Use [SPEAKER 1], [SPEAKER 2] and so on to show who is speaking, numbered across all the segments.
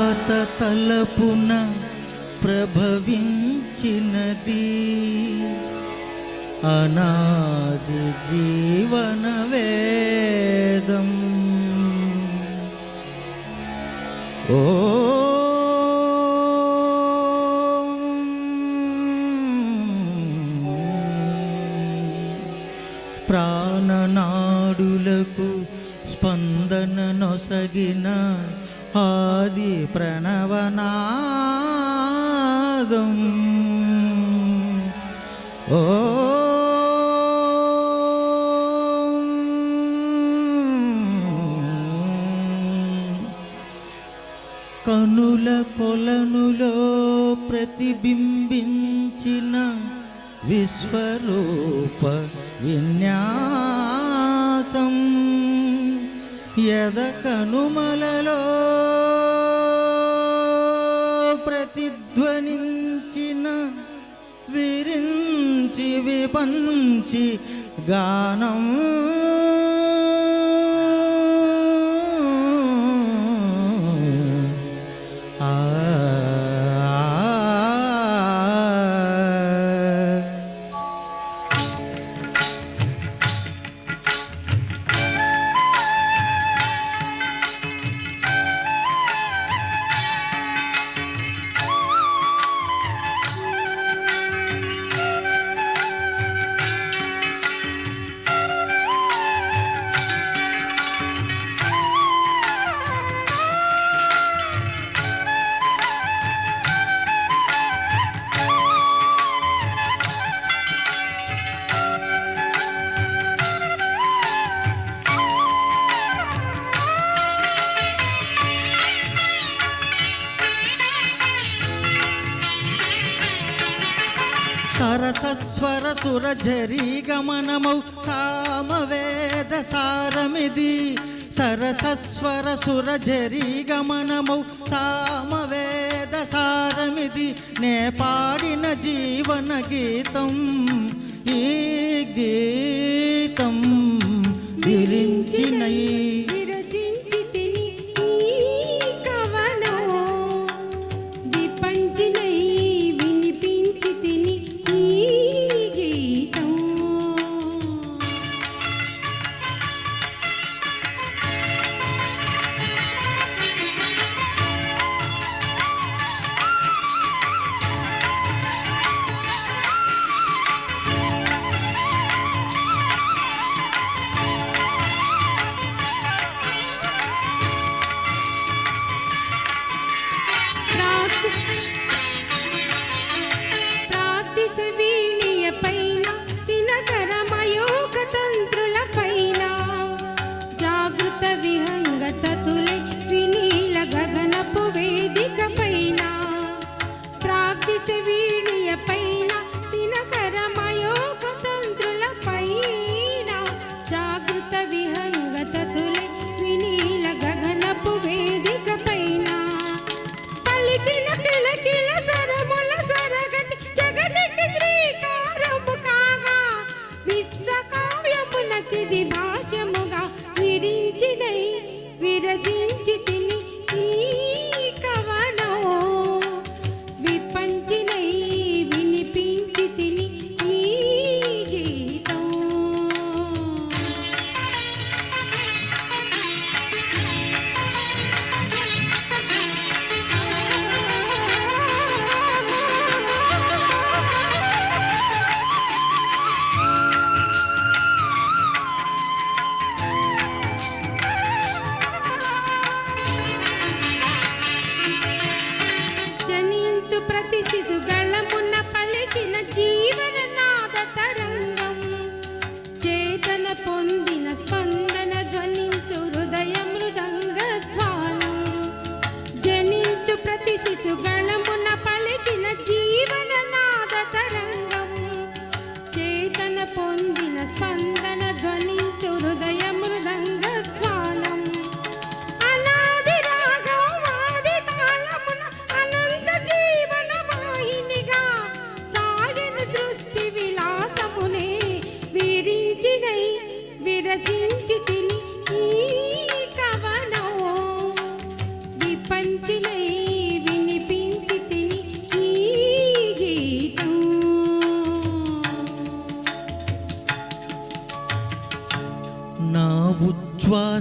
[SPEAKER 1] పాత తలపున ప్రభవించినది. అనాది జీవన వేదం. ఓ ప్రాణనాడులకు స్పందన నొసగిన ఆది ప్రణవనాదం. ఓ కనుల కొలనులో ప్రతిబింబించిన విశ్వరూప విన్యాసం. యద కనుమలలో ప్రతిధ్వనించిన విరించి విపంచి గానం సరసస్వర సురజరీ గమనమౌ సామవేద సారమిది సరసస్వర సురజరీ గమనమౌ సామవేద సారమిది నే పాడిన జీవన గీతం ఈ గీతం
[SPEAKER 2] విరించి పొందిన స్పందన ధ్వనించు హృదయ మృదంగ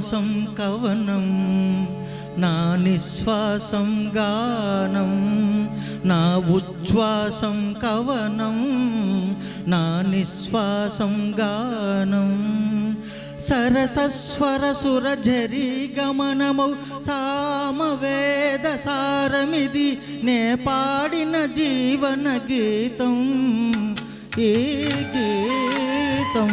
[SPEAKER 1] ఉచ్ఛ్వాసం కవనం నా నిశ్వాసం గానం నా ఉచ్ఛ్వాసం కవనం నా నిశ్వాసం గానం. సరసస్వర సురఝరి గమనమౌ సామవేద సారమిది నే పాడిన జీవన గీతం ఈ గీతం.